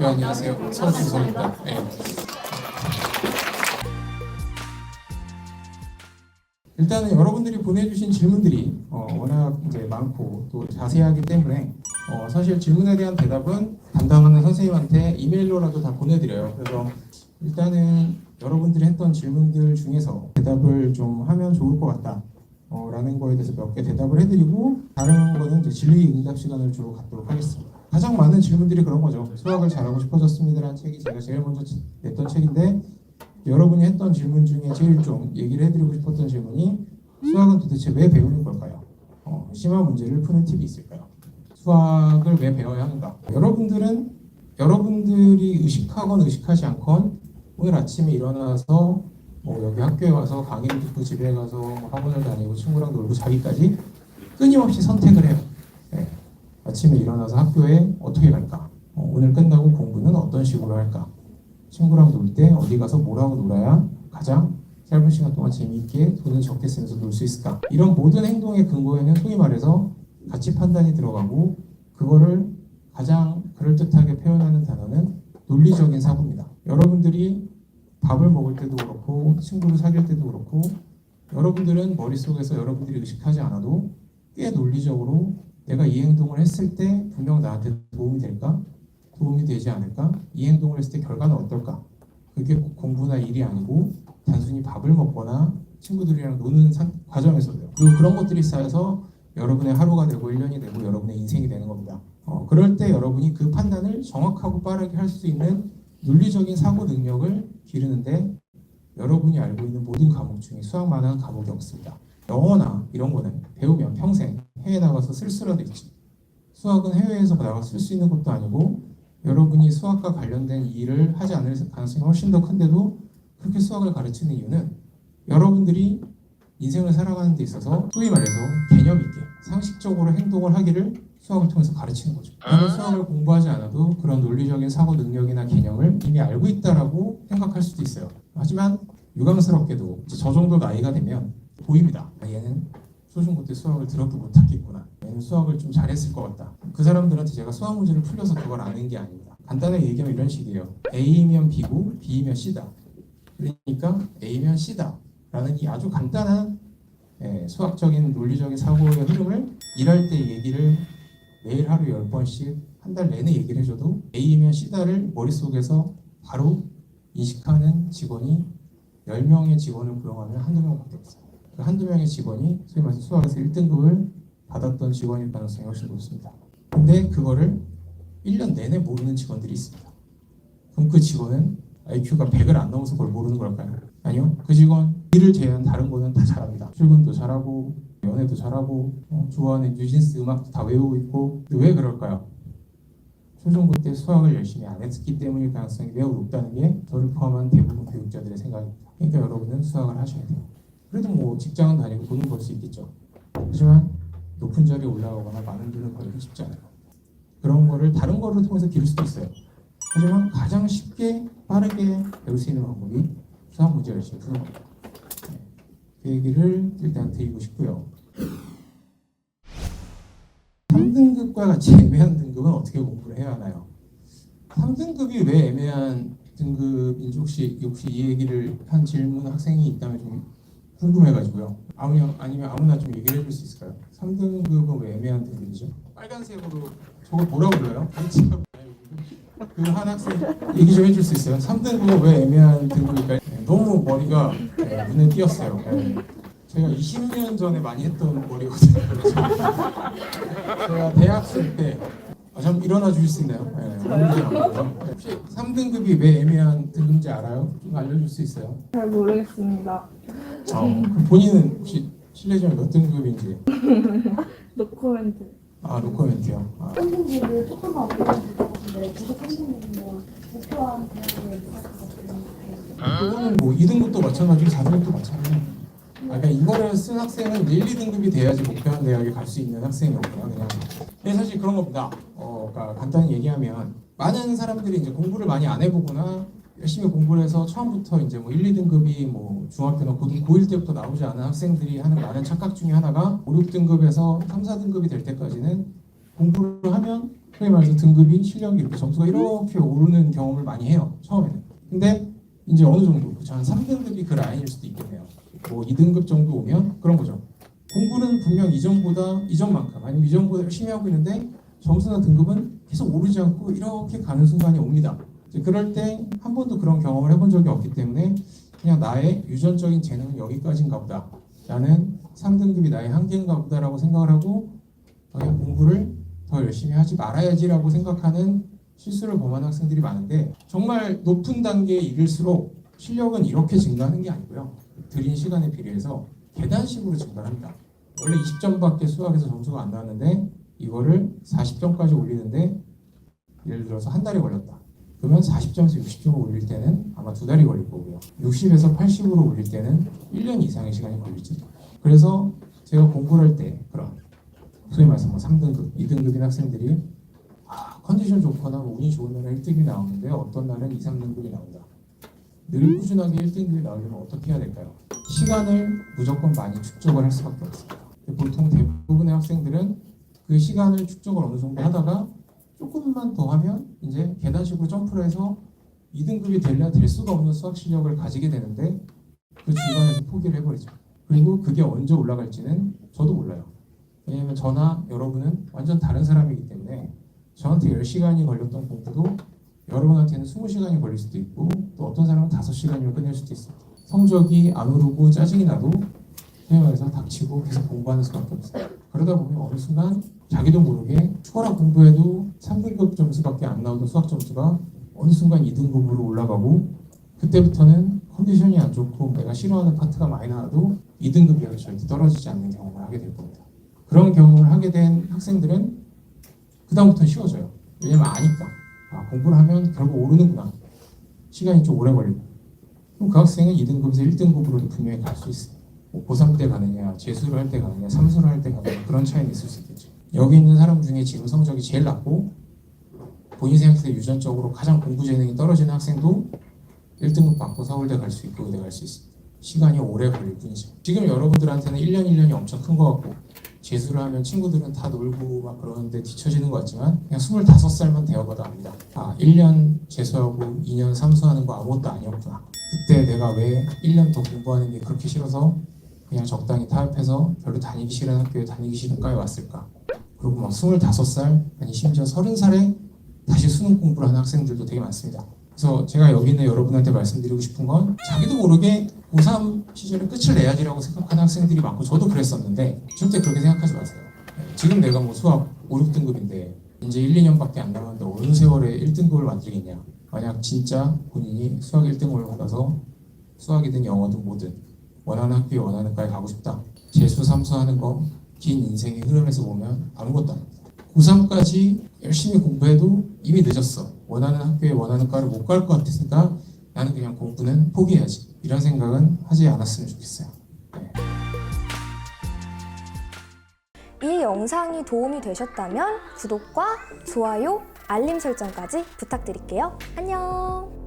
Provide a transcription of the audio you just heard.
네, 안녕하세요. 서준성입니다. 네. 일단은 여러분들이 보내주신 질문들이 어, 워낙 이제 많고 또 자세하기 때문에 어, 사실 질문에 대한 대답은 담당하는 선생님한테 이메일로라도 다 보내드려요. 그래서 일단은 여러분들이 했던 질문들 중에서 대답을 좀 하면 좋을 것 같다. 어, 라는 거에 대해서 몇 개 대답을 해드리고 다른 거는 이제 진리 응답 시간을 주로 갖도록 하겠습니다. 가장 많은 질문들이 그런 거죠. 수학을 잘하고 싶어졌습니다라는 책이 제가 제일 먼저 냈던 책인데 여러분이 했던 질문 중에 제일 좀 얘기를 해드리고 싶었던 질문이 수학은 도대체 왜 배우는 걸까요? 어, 심화 문제를 푸는 팁이 있을까요? 수학을 왜 배워야 하는가? 여러분들은 여러분들이 의식하건 의식하지 않건 오늘 아침에 일어나서 뭐 여기 학교에 와서 강의를 듣고 집에 가서 뭐 학원을 다니고 친구랑 놀고 자기까지 끊임없이 선택을 해요. 네. 아침에 일어나서 학교에 어떻게 갈까? 어, 오늘 끝나고 공부는 어떤 식으로 할까? 친구랑 놀 때 어디 가서 뭐라고 놀아야 가장 짧은 시간 동안 재미있게 돈을 적게 쓰면서 놀 수 있을까? 이런 모든 행동의 근거에는 소위 말해서 가치 판단이 들어가고 그거를 가장 그럴듯하게 표현하는 단어는 논리적인 사고입니다. 여러분들이 밥을 먹을 때도 그렇고 친구를 사귈 때도 그렇고 여러분들은 머릿속에서 여러분들이 의식하지 않아도 꽤 논리적으로 내가 이 행동을 했을 때 분명 나한테 도움이 될까? 도움이 되지 않을까? 이 행동을 했을 때 결과는 어떨까? 그게 꼭 공부나 일이 아니고 단순히 밥을 먹거나 친구들이랑 노는 상- 과정에서도요. 그리고 그런 것들이 쌓여서 여러분의 하루가 되고 1년이 되고 여러분의 인생이 되는 겁니다. 어, 그럴 때 여러분이 그 판단을 정확하고 빠르게 할 수 있는 논리적인 사고 능력을 기르는데 여러분이 알고 있는 모든 과목 중에 수학만한 과목이 없습니다. 영어나 이런 거는 수라도 있지. 수학은 해외에서 나가 쓸 수 있는 것도 아니고 여러분이 수학과 관련된 일을 하지 않을 가능성이 훨씬 더 큰데도 그렇게 수학을 가르치는 이유는 여러분들이 인생을 살아가는 데 있어서 소위 말해서 개념 있게 상식적으로 행동을 하기를 수학을 통해서 가르치는 거죠. 나는 수학을 공부하지 않아도 그런 논리적인 사고 능력이나 개념을 이미 알고 있다라고 생각할 수도 있어요. 하지만 유감스럽게도 저 정도 나이가 되면 보입니다. 아, 얘는 초중고 때 수학을 들어도 못하겠구나. 얘는 수학을 좀 잘했을 것 같다. 그 사람들한테 제가 수학 문제를 풀려서 그걸 아는 게 아닙니다. 간단하게 얘기하면 이런 식이에요. A면 B고 B면 C다. 그러니까 A면 C다. 라는 이 아주 간단한 예, 수학적인 논리적인 사고의 흐름을 일할 때 얘기를 매일 하루 10번씩 한 달 내내 얘기를 해줘도 A면 C다를 머릿속에서 바로 인식하는 직원이 10명의 직원을 고용하면 한두 명밖에 없어요. 그 한두 명의 직원이 소위 말해서 수학에서 1등급을 받았던 직원일 가능성이 훨씬 높습니다. 근데 그거를 1년 내내 모르는 직원들이 있습니다. 그럼 그 직원은 IQ가 100을 안 넘어서 그걸 모르는 걸까요? 아니요. 그 직원 일을 제외한 다른 거는 다 잘합니다. 출근도 잘하고 연애도 잘하고 어, 좋아하는 뉴진스 음악도 다 외우고 있고 왜 그럴까요? 초중고 때 수학을 열심히 안 했기 때문일 가능성이 매우 높다는 게 저를 포함한 대부분 교육자들의 생각입니다. 그러니까 여러분은 수학을 하셔야 돼요. 그래도 뭐 직장은 다니고 돈은 벌 수 있겠죠. 하지만 높은 자리에 올라가거나 많은 돈을 벌기 쉽지 않아요. 그런 거를 다른 거를 통해서 기를 수도 있어요. 하지만 가장 쉽게 빠르게 배울 수 있는 방법이 수학 문제 열심히 푸는 겁니다. 네. 그 얘기를 일단 드리고 싶고요. 3등급과 같이 애매한 등급은 어떻게 공부를 해야 하나요? 3등급이 왜 애매한 등급인지 혹시 혹시 이 얘기를 한 질문 학생이 있다면 좀 궁금해가지고요. 아니면 아니면 아무나 좀 얘기를 해줄 수 있을까요? 3등급은 왜 애매한 등급이죠? 빨간색으로 저걸 뭐라고 불러요? 그 한 학생 얘기 좀 해줄 수 있어요? 3등급은 왜 애매한 등급일까요? 네, 너무 머리가 네, 눈에 띄었어요. 네. 제가 20년 전에 많이 했던 머리거든요. 제가 대학생 때 아, 좀 일어나 주실 수 있나요? 네. 혹시 3등급이 왜 애매한 등급인지 알아요? 좀 알려줄 수 있어요? 잘 모르겠습니다. 어, 그럼 본인은 혹시 실례지만 몇 등급인지 노코멘트. 아 노코멘트요. 아, 선생님을 조금만 올려주실 것 같은데 부족 선생님은 뭐 목표한 대학에 있을 것 같은데 그거는 뭐 2등급도 마찬가지고 4등급도 마찬가지예요. 아, 그러니까 이거를 쓴 학생은 1, 2등급이 돼야지 목표한 대학에 갈 수 있는 학생이었구나 그냥. 근데 사실 그런 겁니다. 어, 그러니까 간단히 얘기하면 많은 사람들이 이제 공부를 많이 안 해보거나 열심히 공부를 해서 처음부터 이제 뭐 1, 2등급이 뭐 중학교나 고등 고1 때부터 나오지 않은 학생들이 하는 많은 착각 중에 하나가 5, 6등급에서 3, 4등급이 될 때까지는 공부를 하면 소위 말해서 등급이 실력이 이렇게 점수가 이렇게 오르는 경험을 많이 해요 처음에는. 근데 이제 어느 정도 그쵸, 한 3등급이 그 라인일 수도 있겠네요. 뭐 2등급 정도 오면 그런 거죠. 공부는 분명 이전보다 이전만큼 아니면 이전보다 열심히 하고 있는데 점수나 등급은 계속 오르지 않고 이렇게 가는 순간이 옵니다 그럴 때 한 번도 그런 경험을 해본 적이 없기 때문에 그냥 나의 유전적인 재능은 여기까지인가 보다 라는 3등급이 나의 한계인가 보다라고 생각을 하고 그냥 공부를 더 열심히 하지 말아야지라고 생각하는 실수를 범하는 학생들이 많은데 정말 높은 단계에 이를수록 실력은 이렇게 증가하는 게 아니고요. 들인 시간에 비례해서 계단식으로 증가합니다. 원래 20점밖에 수학에서 점수가 안 나왔는데 이거를 40점까지 올리는데 예를 들어서 한 달이 걸렸다. 그러면 40점에서 60점을 올릴 때는 아마 두 달이 걸릴 거고요. 60에서 80으로 올릴 때는 1년 이상의 시간이 걸릴지도. 그래서 제가 공부를 할 때 그런 소위 말해서 뭐 3등급, 2등급인 학생들이 아, 컨디션 좋거나 뭐 운이 좋은 날에 1등이 나오는데 어떤 날은 2, 3등급이 나온다. 늘 꾸준하게 1등급이 나오려면 어떻게 해야 될까요? 시간을 무조건 많이 축적을 할 수밖에 없습니다. 보통 대부분의 학생들은 그 시간을 축적을 어느 정도 하다가 조금만 더 하면 이제 계단식으로 점프를 해서 2등급이 될래야 될 수가 없는 수학 실력을 가지게 되는데 그 중간에서 포기를 해버리죠. 그리고 그게 언제 올라갈지는 저도 몰라요. 왜냐하면 저나 여러분은 완전 다른 사람이기 때문에 저한테 10시간이 걸렸던 공부도 여러분한테는 20시간이 걸릴 수도 있고 또 어떤 사람은 5시간이면 끝낼 수도 있습니다. 성적이 안 오르고 짜증이 나도 말해서 닥치고 계속 공부하는 수밖에 없어요. 그러다 보면 어느 순간 자기도 모르게 추가랑 공부해도 3등급 점수밖에 안 나오던 수학 점수가 어느 순간 2등급으로 올라가고 그때부터는 컨디션이 안 좋고 내가 싫어하는 파트가 많이 나와도 2등급이라도 절대 떨어지지 않는 경험을 하게 될 겁니다. 그런 경험을 하게 된 학생들은 그다음부터는 쉬워져요. 왜냐면 아니까. 아, 공부를 하면 결국 오르는구나. 시간이 좀 오래 걸리고. 그럼 그 학생은 2등급에서 1등급으로도 분명히 갈 수 있어요. 뭐 고3 때 가느냐, 재수를 할 때 가느냐, 삼수를 할 때 가느냐 그런 차이는 있을 수 있겠죠. 여기 있는 사람 중에 지금 성적이 제일 낮고 본인 때 유전적으로 가장 공부 재능이 떨어지는 학생도 1등급 받고 서울대 갈 수 있고 의대 갈 수 있습니다. 시간이 오래 걸릴 뿐이죠. 지금 여러분들한테는 1년 1년이 엄청 큰 것 같고 재수를 하면 친구들은 다 놀고 막 그러는데 뒤처지는 것 같지만 그냥 25살만 되어봐도 압니다. 아 1년 재수하고 2년 삼수하는 거 아무것도 아니었구나. 그때 내가 왜 1년 더 공부하는 게 그렇게 싫어서 그냥 적당히 타협해서 별로 다니기 싫은 학교에 다니기 싫은 과에 왔을까. 그리고 막 25살 아니 심지어 30살에 다시 수능 공부를 하는 학생들도 되게 많습니다. 그래서 제가 여기 있는 여러분한테 말씀드리고 싶은 건 자기도 모르게 고3 시절에 끝을 내야지라고 생각하는 학생들이 많고 저도 그랬었는데 절대 그렇게 생각하지 마세요. 지금 내가 뭐 수학 5, 6등급인데 이제 1, 2년밖에 안 남았는데 어느 세월에 1등급을 만들겠냐. 만약 진짜 본인이 수학 1등급을 받아서 수학이든 영어든 뭐든 원하는 학교에 원하는 과에 가고 싶다. 재수, 삼수하는 거 긴 인생의 흐름에서 보면 아무것도 아닙니다. 고3까지 열심히 공부해도 이미 늦었어. 원하는 학교에 원하는 과를 못 갈 것 같으니까 나는 그냥 공부는 포기해야지. 이런 생각은 하지 않았으면 좋겠어요. 이 영상이 도움이 되셨다면 구독과 좋아요, 알림 설정까지 부탁드릴게요. 안녕!